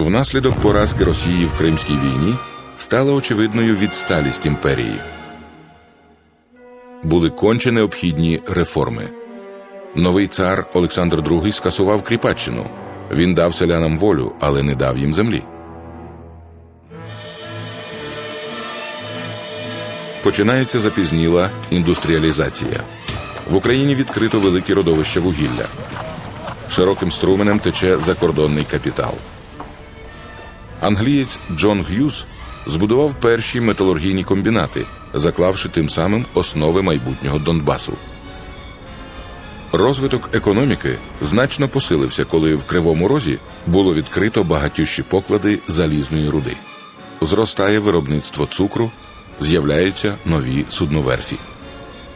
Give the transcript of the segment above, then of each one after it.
Внаслідок поразки Росії в Кримській війні стала очевидною відсталість імперії. Були конче необхідні реформи. Новий цар Олександр II скасував кріпаччину. Він дав селянам волю, але не дав їм землі. Починається запізніла індустріалізація. В Україні відкрито великі родовища вугілля. Широким струменем тече закордонний капітал. Англієць Джон Г'юз збудував перші металургійні комбінати, заклавши тим самим основи майбутнього Донбасу. Розвиток економіки значно посилився, коли в Кривому Розі було відкрито багатющі поклади залізної руди. Зростає виробництво цукру, з'являються нові судноверфі.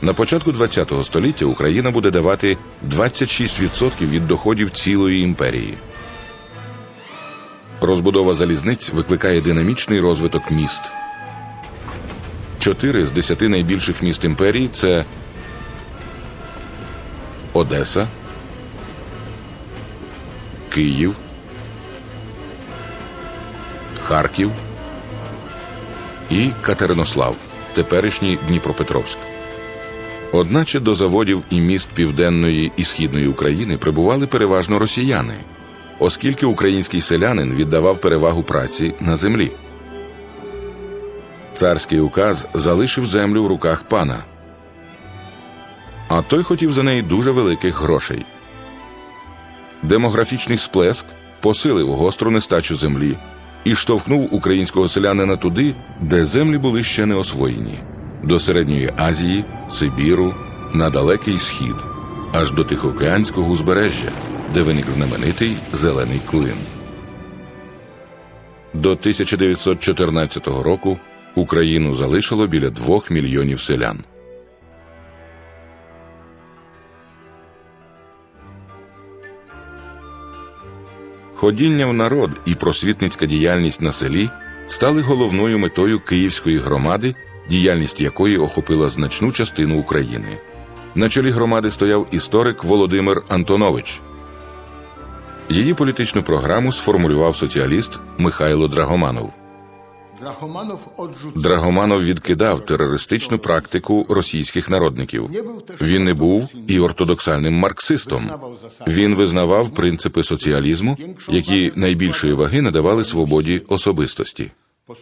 На початку ХХ століття Україна буде давати 26% від доходів цілої імперії. Розбудова залізниць викликає динамічний розвиток міст. Чотири з десяти найбільших міст імперії це Одеса, Київ, Харків і Катеринослав, теперішній Дніпропетровськ. Одначе до заводів і міст Південної і Східної України прибували переважно росіяни, оскільки український селянин віддавав перевагу праці на землі. Царський указ залишив землю в руках пана, а той хотів за неї дуже великих грошей. Демографічний сплеск посилив гостру нестачу землі і штовхнув українського селянина туди, де землі були ще не освоєні до Середньої Азії, Сибіру, на далекий схід, аж до Тихоокеанського узбережжя, де виник знаменитий зелений клин. До 1914 року Україну залишило біля двох мільйонів селян. Ходіння в народ і просвітницька діяльність на селі стали головною метою Київської громади, діяльність якої охопила значну частину України. На чолі громади стояв історик Володимир Антонович. Її політичну програму сформулював соціаліст Михайло Драгоманов. Драгоманов відкидав терористичну практику російських народників. Він не був і ортодоксальним марксистом. Він визнавав принципи соціалізму, які найбільшої ваги надавали свободі особистості.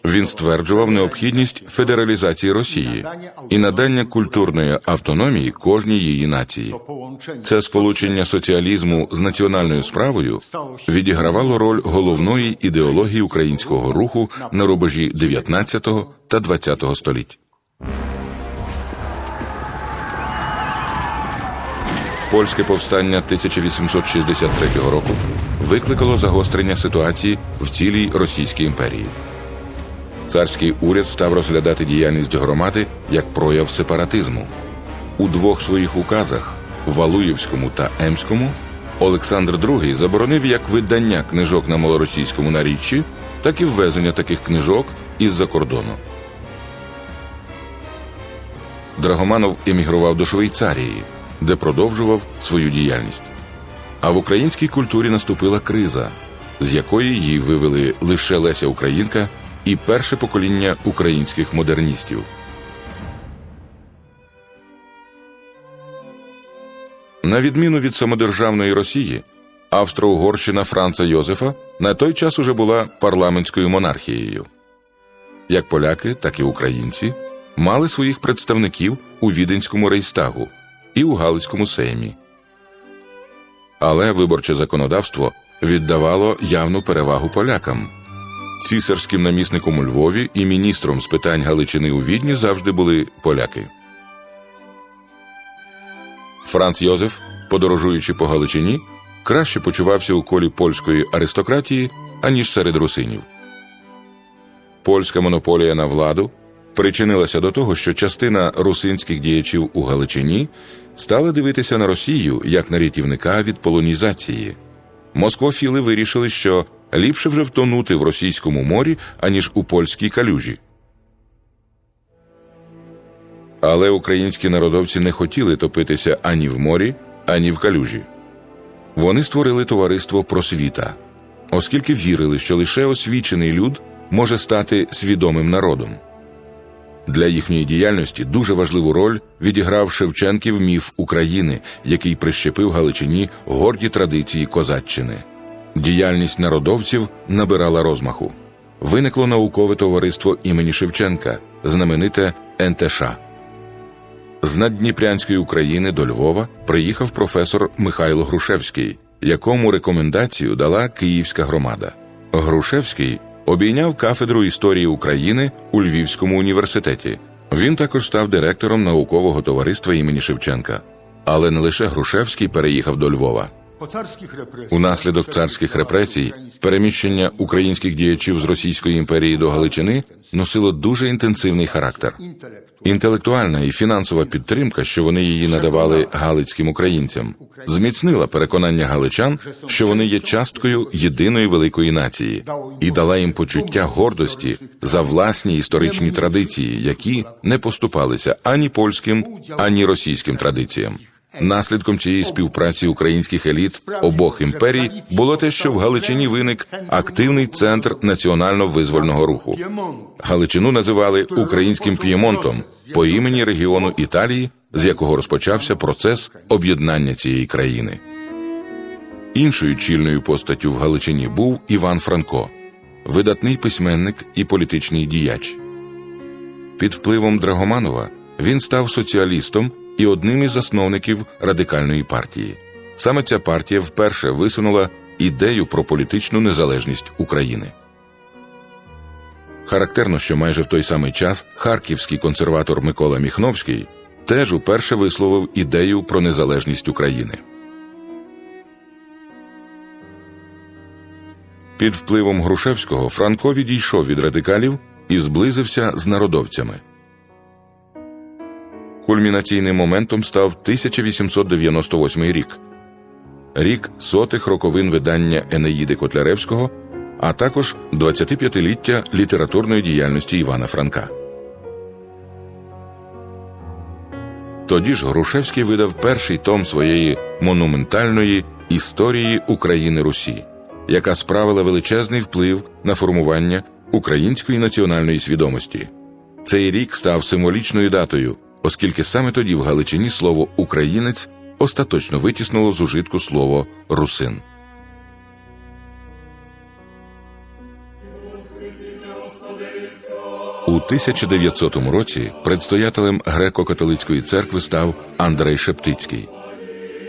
Він стверджував необхідність федералізації Росії і надання культурної автономії кожній її нації. Це сполучення соціалізму з національною справою відігравало роль головної ідеології українського руху на рубежі 19 та 20 століть. Польське повстання 1863 року викликало загострення ситуації в цілій Російській імперії. Царський уряд став розглядати діяльність громади як прояв сепаратизму. У двох своїх указах Валуєвському та Емському Олександр II заборонив як видання книжок на малоросійському наріччі, так і ввезення таких книжок із-за кордону. Драгоманов емігрував до Швейцарії, де продовжував свою діяльність. А в українській культурі наступила криза, з якої її вивели лише Леся Українка і перше покоління українських модерністів. На відміну від самодержавної Росії, Австро-Угорщина Франца Йозефа на той час уже була парламентською монархією. Як поляки, так і українці мали своїх представників у Віденському рейстагу і у Галицькому сеймі. Але виборче законодавство віддавало явну перевагу полякам. Цісарським намісником у Львові і міністром з питань Галичини у Відні завжди були поляки. Франц Йозеф, подорожуючи по Галичині, краще почувався у колі польської аристократії, аніж серед русинів. Польська монополія на владу причинилася до того, що частина русинських діячів у Галичині стала дивитися на Росію як на рятівника від полонізації. Москвофіли вирішили, що ліпше вже втонути в російському морі, аніж у польській калюжі. Але українські народовці не хотіли топитися ані в морі, ані в калюжі. Вони створили товариство просвіта, оскільки вірили, що лише освічений люд може стати свідомим народом. Для їхньої діяльності дуже важливу роль відіграв Шевченків міф України, який прищепив Галичині горді традиції козаччини. Діяльність народовців набирала розмаху. Виникло наукове товариство імені Шевченка, знамените НТШ. З Наддніпрянської України до Львова приїхав професор Михайло Грушевський, якому рекомендацію дала Київська громада. Грушевський обійняв кафедру історії України у Львівському університеті. Він також став директором наукового товариства імені Шевченка. Але не лише Грушевський переїхав до Львова. Унаслідок царських репресій переміщення українських діячів з Російської імперії до Галичини носило дуже інтенсивний характер. Інтелектуальна і фінансова підтримка, що вони її надавали галицьким українцям, зміцнила переконання галичан, що вони є часткою єдиної великої нації, і дала їм почуття гордості за власні історичні традиції, які не поступалися ані польським, ані російським традиціям. Наслідком цієї співпраці українських еліт обох імперій було те, що в Галичині виник активний центр національно-визвольного руху. Галичину називали українським П'ємонтом по імені регіону Італії, з якого розпочався процес об'єднання цієї країни. Іншою чільною постаттю в Галичині був Іван Франко, видатний письменник і політичний діяч. Під впливом Драгоманова він став соціалістом і одним із засновників радикальної партії. Саме ця партія вперше висунула ідею про політичну незалежність України. Характерно, що майже в той самий час харківський консерватор Микола Міхновський теж уперше висловив ідею про незалежність України. Під впливом Грушевського Франко відійшов від радикалів і зблизився з народовцями. Кульмінаційним моментом став 1898 рік, рік сотих роковин видання Енеїди Котляревського, а також 25-ліття літературної діяльності Івана Франка. Тоді ж Грушевський видав перший том своєї монументальної історії України Русі, яка справила величезний вплив на формування української національної свідомості. Цей рік став символічною датою, оскільки саме тоді в Галичині слово українець остаточно витіснило з ужитку слово русин. У 1900 році предстоятелем греко-католицької церкви став Андрей Шептицький,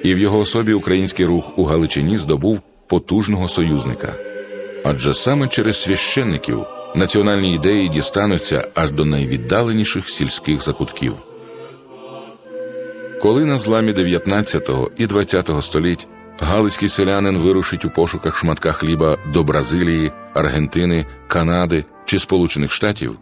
і в його особі український рух у Галичині здобув потужного союзника. Адже саме через священників національні ідеї дістануться аж до найвіддаленіших сільських закутків. Коли на зламі 19 і 20 століть галицький селянин вирушить у пошуках шматка хліба до Бразилії, Аргентини, Канади чи Сполучених Штатів,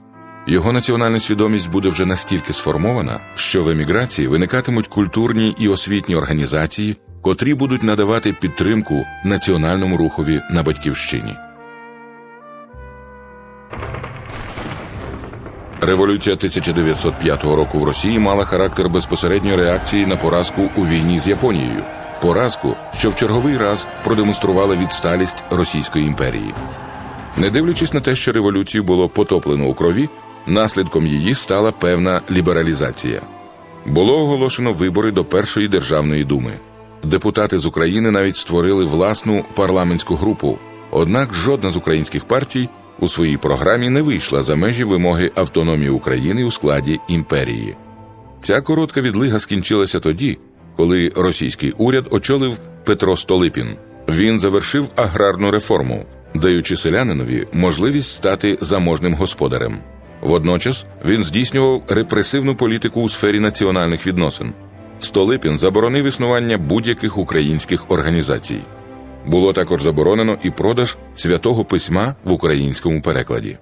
його національна свідомість буде вже настільки сформована, що в еміграції виникатимуть культурні і освітні організації, котрі будуть надавати підтримку національному рухові на батьківщині. Революція 1905 року в Росії мала характер безпосередньої реакції на поразку у війні з Японією, поразку, що в черговий раз продемонструвала відсталість Російської імперії. Не дивлячись на те, що революцію було потоплено у крові, наслідком її стала певна лібералізація. Було оголошено вибори до першої державної думи. Депутати з України навіть створили власну парламентську групу. Однак жодна з українських партій у своїй програмі не вийшла за межі вимоги автономії України у складі імперії. Ця коротка відлига скінчилася тоді, коли російський уряд очолив Петро Столипін. Він завершив аграрну реформу, даючи селянинові можливість стати заможним господарем. Водночас він здійснював репресивну політику у сфері національних відносин. Столипін заборонив існування будь-яких українських організацій. Було також заборонено і продаж святого письма в українському перекладі.